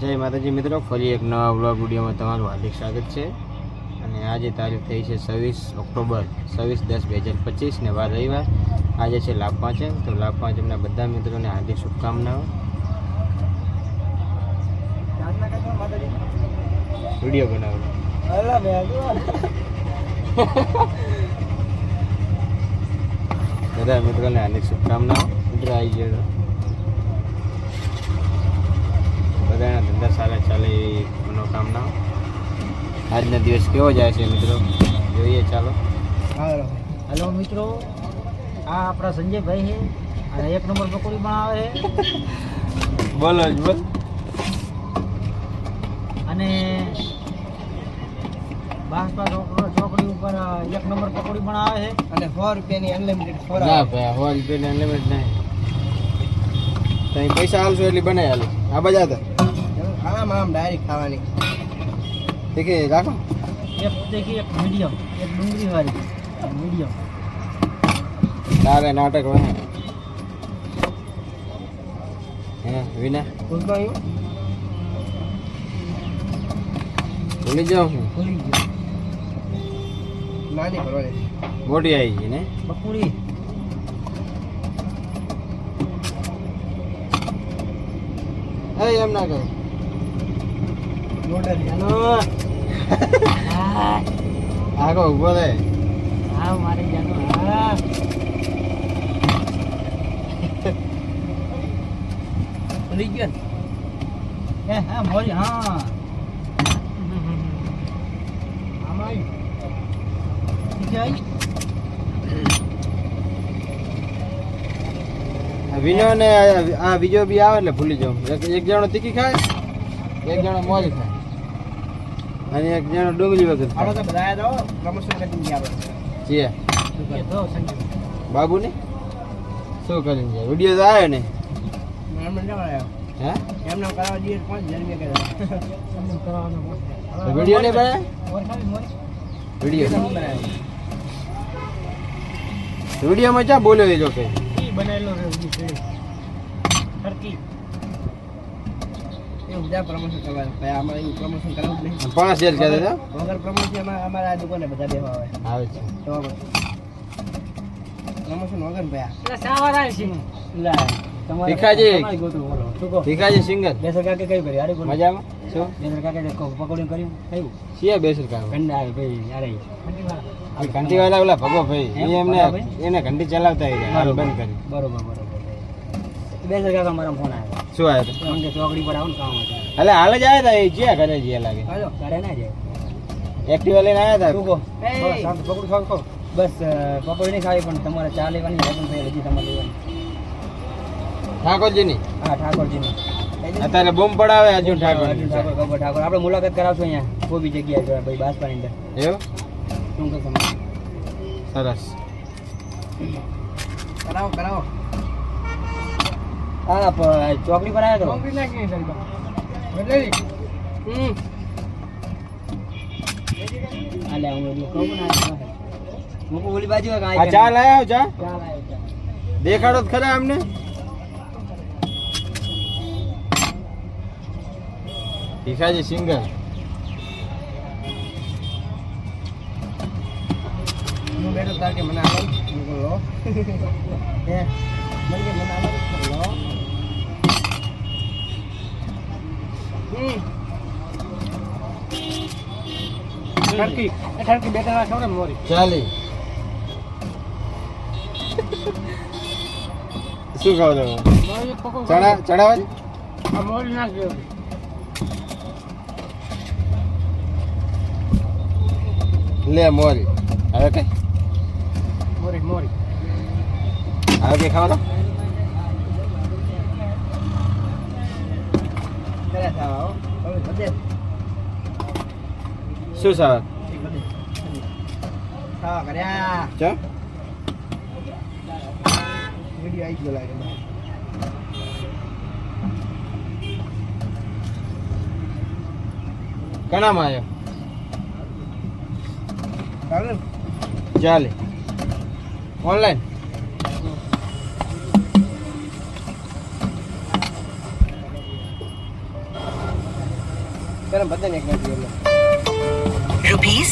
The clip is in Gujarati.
જય માતાજી મિત્રો, ફરી એક નવા બ્લોગ વિડીયોમાં તમારું હાર્દિક સ્વાગત છે. અને આજે તારીખ થઈ છે છવ્વીસ ઓક્ટોબર, છવ્વીસ દસ બે હજાર પચીસ ને વાર રવિવાર. આજે છે લાભ પાંચે તો લાભ પાંચમના બધા મિત્રોને હાર્દિક શુભકામનાઓ. વીડિયો બનાવો. બધા મિત્રોને હાર્દિક શુભકામનાઓ. મિત્રો, આવી ગયો. બધાના ધંધા સારા ચાલે એવી મનોકામના આજનો દિવસ કેવો જાય છે મિત્રો? જોઈએ ચાલો. હેલો. મિત્રો. આ આપણા સંજયભાઈ છે. અને એક નંબર પકોડી આવે છે. બોલો જ બોલ. અને બાસપા ચોક- ચોકડી ઉપર એક નંબર પકોડી આવે છે. અને સો રૂપિયાની અનલિમિટેડ ના ભાઈ હોલ રૂપિયાની અનલિમિટ નહીં. તમે પૈસા હાલશો એટલી બનાવી હાલો આ બજાતા હતા આમ આમ ડાયરેક્ટ ખાવાની. ઠીક રાખો. એક દેખી એક મીડિયમ એક ડુંગળી વાળી. મીડિયમ તારે નાટક વહે હે વિના? ભૂલી જાઉં હું? ભૂલી ગયો. નાની ભરવાની મોટી આવી ગઈ ને? બકુડી. હે એમ ના કરો. મોટર રહે હા મારે જાનો હા ભૂલી ગયો એ હા મોરી હા આમાં આવી વિનો ને આ બીજો બી આવે એટલે ભૂલી જાઉં. એક જણો તીખી ખાય, એક જણો મોરી ખાય. અને એક જણો ડુંગળી વગર જીયા બાબુ ને શું કરીને જાય? વીડિયો તો આવે ને. વીડિયો નહીં બનાવે? વીડિયો વિડીયોમાં ક્યાં બોલ્યો એ જો કઈ બનાવેલો પ્રમોશન ભાઈ અમારે પ્રમોશન કરાવવું જ નહીં. પાંચ હજાર કહેતા હતા વગર પ્રમોશન અમારા આ દુકાને બધા બેવા આવે. આવે છે. તો પ્રમોશન વગર ભયા એટલે સાવાર છે. લા ભીખાજી. ભીખાજી સિંગર બેસર કાકે કઈ કરી? અરે મજામાં? શું? બેસર કાકે પકોડી કર્યું? કયું? શિયા બેસર કામ ગંડા આવે ભાઈ અરે ઘંટી વાળા ઓલા ભગો ભાઈ એમને એને ઘંટી ચલાવતા હોય બંધ કરી. બરોબર બરોબર. બેસર કાકા મારા ફોન આવ્યો. શું આવ્યો હતો ચોકડી પર આવો ને કામ હતું એટલે હાલ જ આવ્યા હતા એ જ્યાં ઘરે જ્યાં લાગે? હાલો તારે ના જાય. એક્ટિવા લઈને આવ્યા શું હતા કહો બસ શાંત પકડું બસ નહીં ખાવી પણ તમારે ચા લેવાની થઈ હજી તમારે લેવાની. ઠાકોરજીની? હા ઠાકોરજીની. અત્યારે બોમ્બ પડાવે અર્જુન અર્જુન ઠાકોર ઠાકોર ઠાકોર. આપણે મુલાકાત કરાવશું અહીંયા કોઈ બી જગ્યાએ જો ભાઈ બાસપાની અંદર. એવું? શું કહો સરસ. કરાવો કરાવો. હા ચોકડી પર આવ્યો તો. હમ. અલે હું એટલું કહું ને મૂકું ઓલી બાજુ આ ચા લાયા ચા દેખાડો તો ખરા અમને. ભીખાજી સિંગર મને આવો લો મને મને આવો તો લો હમ ઠરકી એ ઠરકી બે ત્રણ ખબર ને મોરી. ચાલી. શું કહો તમે? ચણા? આ મોરી નાખજો લે મોરી. હવે કઈ મોરી મોરી. હવે કઈ ખાવાનો? કરે સાવા હો હવે બધે શું સાહેબ સાવા કર્યા ચા વિડિયો આવી ગયો લાગે મને કણામાં આવ્યો ચાલે ને? ચાલે ઓનલાઈન ગરમ બધાને એક નાખી એટલે Rupees